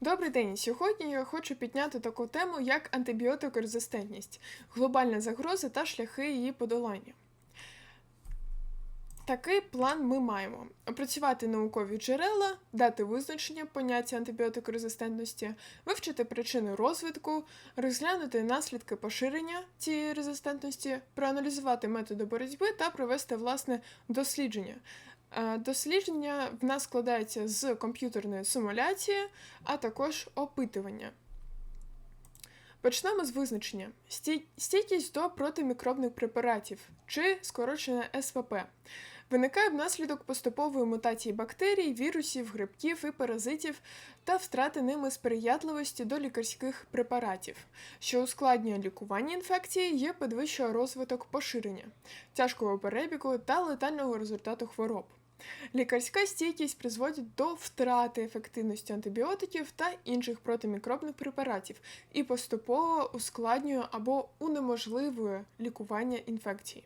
Добрий день. Сьогодні я хочу підняти таку тему, як антибіотикорезистентність, глобальна загроза та шляхи її подолання. Такий план ми маємо: опрацювати наукові джерела, дати визначення поняття антибіотикорезистентності, вивчити причини розвитку, розглянути наслідки поширення цієї резистентності, проаналізувати методи боротьби та провести власне дослідження. Е, Дослідження в нас складається з комп'ютерної симуляції, а також опитування. Почнемо з визначення: стійкість до протимікробних препаратів чи скорочене СВП. Виникає внаслідок поступової мутації бактерій, вірусів, грибків і паразитів та втрати ними сприятливості до лікарських препаратів, що ускладнює лікування інфекції, є підвищує розвиток поширення, тяжкого перебігу та летального результату хвороб. Лікарська стійкість призводить до втрати ефективності антибіотиків та інших протимікробних препаратів і поступово ускладнює або унеможливує лікування інфекції.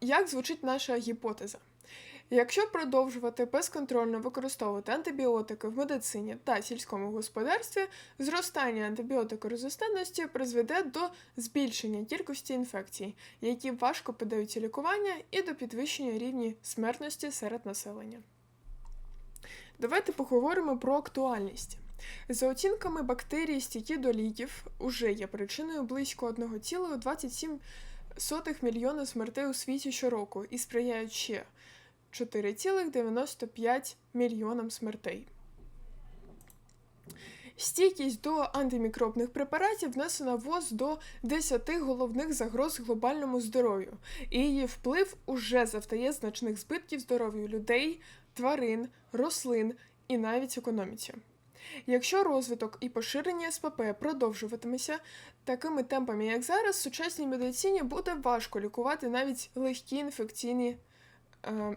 Як звучить наша гіпотеза? Якщо продовжувати безконтрольно використовувати антибіотики в медицині та сільському господарстві, зростання антибіотикорезистентності призведе до збільшення кількості інфекцій, які важко піддаються лікування, і до підвищення рівні смертності серед населення. Давайте поговоримо про актуальність. За оцінками бактерії стійкі до ліків уже є причиною близько 1,27 мільйона смертей у світі щороку і сприяють ще 4,95 мільйонам смертей. Стійкість до антимікробних препаратів внесена ВОЗ до 10 головних загроз глобальному здоров'ю, і її вплив уже завдає значних збитків здоров'ю людей, тварин, рослин і навіть економіці. Якщо розвиток і поширення СПП продовжуватиметься такими темпами, як зараз, сучасній медицині буде важко лікувати навіть легкі інфекційні е,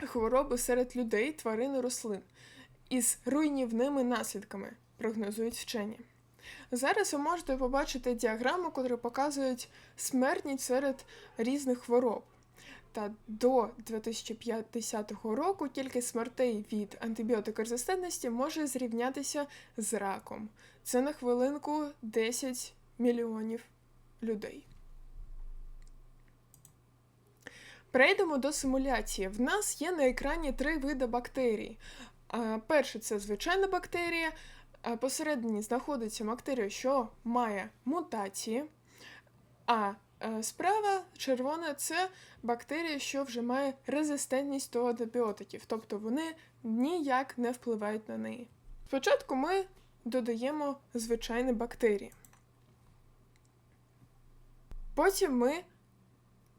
хвороби серед людей, тварин і рослин із руйнівними наслідками, прогнозують вчені. Зараз ви можете побачити діаграму, яка показують смертність серед різних хвороб. Та до 2050 року кількість смертей від антибіотикорезистентності може зрівнятися з раком. Це на хвилинку 10 мільйонів людей. Перейдемо до симуляції. В нас є на екрані три види бактерій. Перше це звичайна бактерія. Посередині знаходиться бактерія, що має мутації. А е, справа червона це бактерія, що вже має резистентність до антибіотиків, тобто вони ніяк не впливають на неї. Спочатку ми додаємо звичайні бактерії. Потім ми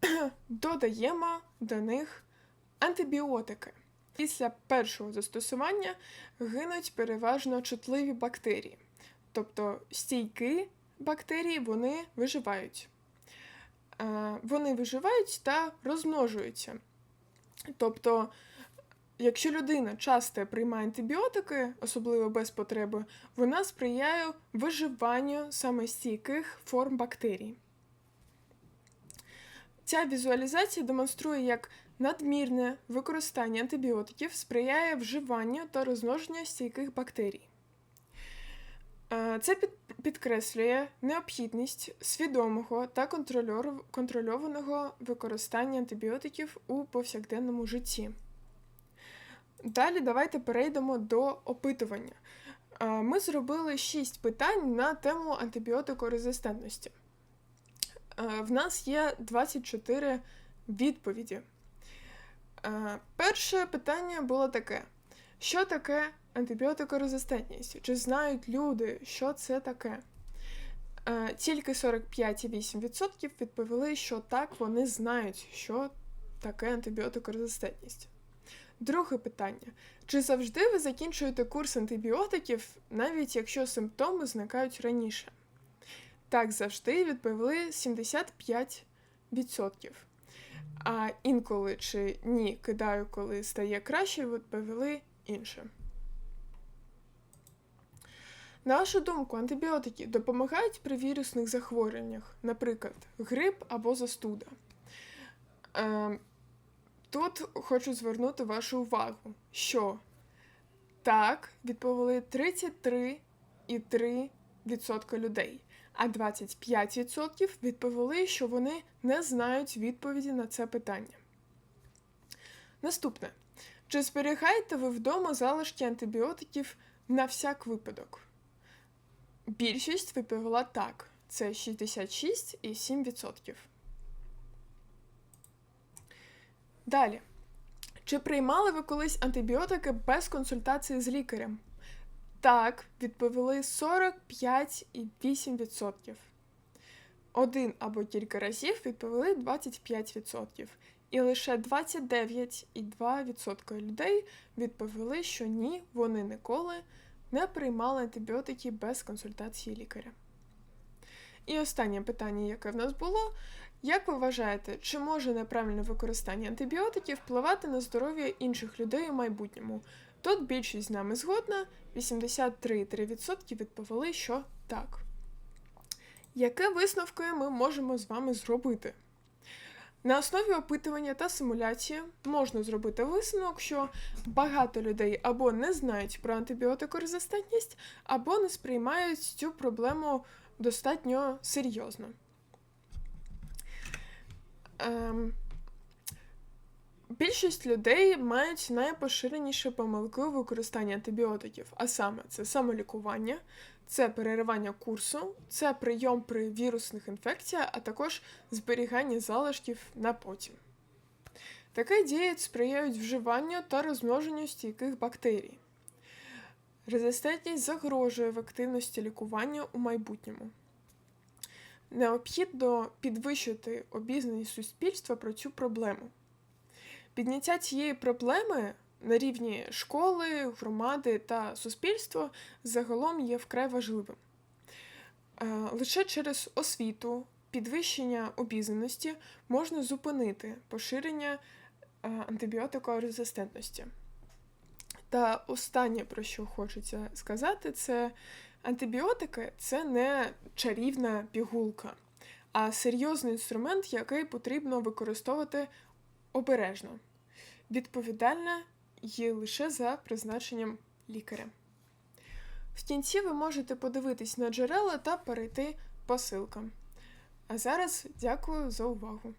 додаємо до них антибіотики. Після першого застосування гинуть переважно чутливі бактерії, тобто стійкі бактерії вони виживають. Е, Вони виживають та розмножуються. Тобто, якщо людина часто приймає антибіотики, особливо без потреби, вона сприяє виживанню саме стійких форм бактерій. Ця візуалізація демонструє, як надмірне використання антибіотиків сприяє вживанню та розмноженню стійких бактерій. Е, Це підкреслює необхідність свідомого та контрольованого використання антибіотиків у повсякденному житті. Далі давайте перейдемо до опитування. Е, Ми зробили 6 питань на тему антибіотикорезистентності. Е, В нас є 24 відповіді. Е, Перше питання було таке: що таке антибіотикорезистентність? Чи знають люди, що це таке? Е, Тільки 45,8% відповіли, що так, вони знають, що таке антибіотикорезистентність. Друге питання: чи завжди ви закінчуєте курс антибіотиків, навіть якщо симптоми зникають раніше? Так, завжди відповіли 75%. А інколи чи ні, кидаю, коли стає краще, відповіли інше. На вашу думку, антибіотики допомагають при вірусних захворюваннях, наприклад, грип або застуда. Е, тут хочу звернути вашу увагу, що Так, відповіли 33,3% людей, а 25% відповіли, що вони не знають відповіді на це питання. Наступне. Чи зберігаєте ви вдома залишки антибіотиків на всяк випадок? Більшість відповіла так. Це 66,7%. Далі. Чи приймали ви колись антибіотики без консультації з лікарем? Так, відповіли 45,8%. Один або кілька разів відповіли 25%. І лише 29,2% людей відповіли, що ні, вони ніколи не приймали антибіотики без консультації лікаря. І останнє питання, яке в нас було: як ви вважаєте, чи може неправильне використання антибіотиків впливати на здоров'я інших людей у майбутньому? Тут більшість з нами згодна, 83,3% відповіли, що так. Які висновки ми можемо з вами зробити? На основі опитування та симуляції можна зробити висновок, що багато людей або не знають про антибіотикорезистентність, або не сприймають цю проблему достатньо серйозно. Ем, більшість людей мають найпоширеніші помилки у використанні антибіотиків, а саме це самолікування, це переривання курсу, це прийом при вірусних інфекціях, а також зберігання залишків на потім. Такі дії сприяють вживанню та розмноженню стійких бактерій. Резистентність загрожує в активності лікування у майбутньому. Необхідно підвищити обізнаність суспільства про цю проблему. Підняття цієї проблеми на рівні школи, громади та суспільства загалом є вкрай важливим. Е, Лише через освіту, підвищення обізнаності можна зупинити поширення е, антибіотикорезистентності. Та останнє, про що хочеться сказати, це антибіотики це не чарівна пігулка, а серйозний інструмент, який потрібно використовувати обережно, відповідальна є лише за призначенням лікаря. В кінці ви можете подивитись на джерела та перейти по ссылкам. А зараз дякую за увагу!